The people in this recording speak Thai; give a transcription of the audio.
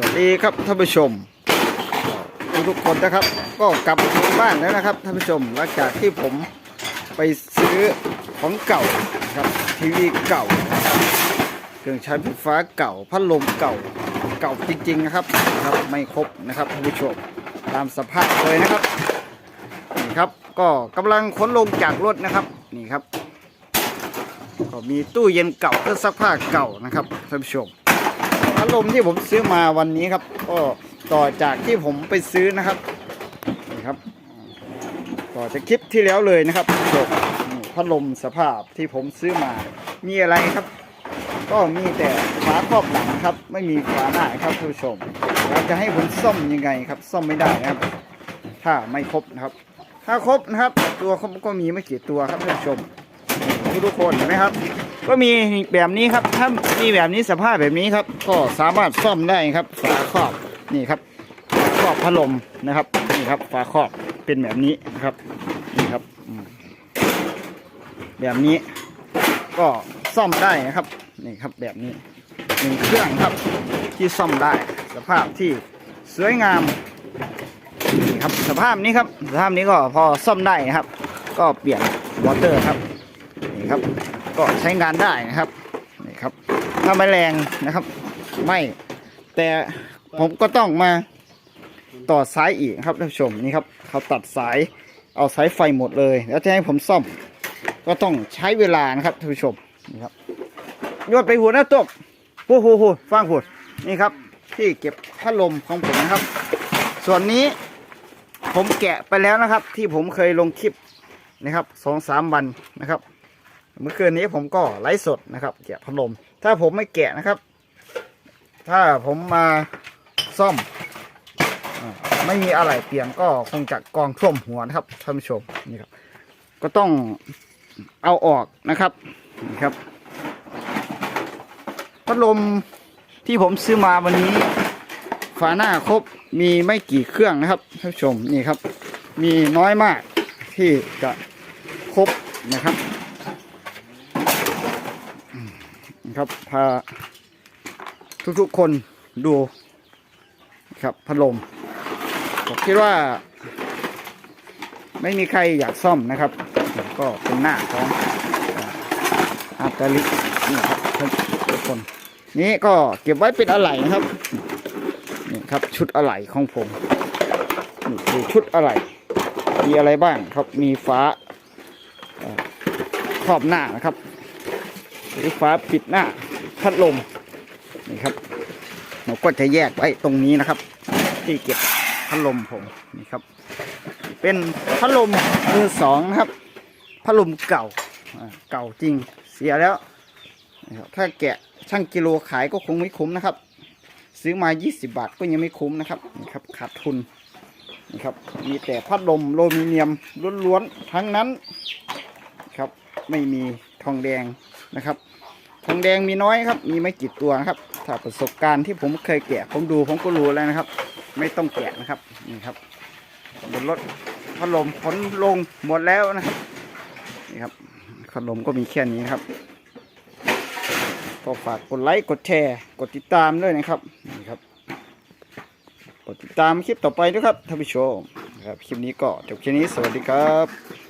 วัสดีครับท่านผู้ชมทุกทุกคนนะครับ ก็กลับถึงบ้านแล้วนะครับท่านผู้ชมหลังจากที่ผมไปซื้อของเก่าครับทีวีเก่า เครื่องใช้ไฟฟ้าเก่าพัดลมเก่าเก่าจริงๆนะครับนะครับไม่ครบนะครับท่านผู้ชมตามสภาพเลยนะครับนี่ครับก็กำลังขนลงจากรถนะครับนี่ครับ ก็มีตู้เย็นเก่าเครื่องซักผ้าเก่านะครับท่านผู้ชม ลมที่ผมซื้อมาวันนี้ครับ ก็ต่อจากที่ผมไปซื้อนะครับนี่ครับ ต่อจากคลิปที่แล้วเลยนะครับจบพัดลมสภาพที่ผมซื้อมา มีอะไรครับ ก็มีแต่ฝาครอบหลังครับ ไม่มีฝาหน้าครับท่านผู้ชมเราจะให้ผมซ่อมยังไงครับ ซ่อมไม่ได้นะครับ ถ้าไม่ครบนะครับ ถ้าครบนะครับ ตัวเขาก็มีไม่กี่ตัวครับท่านผู้ชมทุกทุกๆคนเห็นไหมครับ ก็มีแบบนี้ครับ ถ้ามีแบบนี้สภาพแบบนี้ครับ ก็สามารถซ่อมได้ครับ ฝาครอบนี่ครับครอบพัดลมนะครับนี่ครับ ฝาครอบเป็นแบบนี้นะครับนี่ครับ แบบนี้ก็ซ่อมได้นะครับนี่ครับแบบนี้หนึ่งเครื่องครับที่ซ่อมได้สภาพที่สวยงามนี่ครับสภาพนี้ครับ สภาพนี้ก็พอซ่อมได้นะครับ ก็เปลี่ยนวอเตอร์ครับนี่ครับ ก็ใช้งานได้นะครับนี่ครับ ถ้าไม่แรงนะครับไม่แต่ผมก็ต้องมาต่อสายอีกครับท่านผู้ชมนี่ครับเขาตัดสายเอาสายไฟหมดเลย แล้วจะให้ผมซ่อม ก็ต้องใช้เวลานะครับท่านผู้ชมนี่ครับโยดไปหัวหน้าตกพูดพูดพูดฟังพูดนี่ครับ ที่เก็บพัดลมของผมนะครับ ส่วนนี้ผมแกะไปแล้วนะครับ ที่ผมเคยลงคลิปนะครับสองสามวันนะครับ เมื่อคืนนี้ผมก็ไลฟ์สดนะครับแกะพัดลม ถ้าผมไม่แกะนะครับ ถ้าผมมาซ่อมไม่มีอะไรเปลี่ยนก็คงจะกองท่วมหัวนะครับท่านผู้ชมนี่ครับ ก็ต้องเอาออกนะครับนี่ครับพัดลมที่ผมซื้อมาวันนี้ ฝาหน้าครบมีไม่กี่เครื่องนะครับท่านผู้ชมนี่ครับ มีน้อยมากที่จะครบนะครับ ครับพาทุกๆคนดูครับพัดลมผมคิดว่า ไม่มีใครอยากซ่อมนะครับ ก็เป็นหน้าของอาตาลินี่ครับทุกคน นี่ก็เก็บไว้เป็นอะไหล่นะครับนี่ครับชุดอะไหล่ของผมนี่คือชุดอะไหล่มีอะไรบ้างครับมีฟ้าครอบหน้านะครับ หรือฟ้าปิดหน้าพัดลมนี่ครับเราก็จะแยกไว้ตรงนี้นะครับ ที่เก็บพัดลมผมนี่ครับ เป็นพัดลมมือสองนะครับพัดลมเก่าอ่าเก่าจริงเสียแล้วนะครับถ้าแกะช่างกิโลขายก็คงไม่คุ้มนะครับ ซื้อมา 20 บาทก็ยังไม่คุ้มนะครับนี่ครับขาดทุนนี่ครับมีแต่พัดลมโลมิเนียมล้วนๆทั้งนั้นครับไม่มีทองแดง นะครับทองแดงมีน้อยครับ มีไม่กี่ตัวนะครับ ถ้าประสบการณ์ที่ผมเคยแกะผมดูผมก็รู้แล้วนะครับ ไม่ต้องแกะนะครับนี่ครับบนรถพัดลมขนลงหมดแล้วนะครับนี่ครับพัดลมก็มีแค่นี้นครับก็ฝากกดไลค์กดแชร์ กดติดตามด้วยนะครับนี่ครับ กดติดตามคลิปต่อไปด้วยครับท่านผู้ชมครับคลิปนี้ก็จบแค่นี้สวัสดีครับ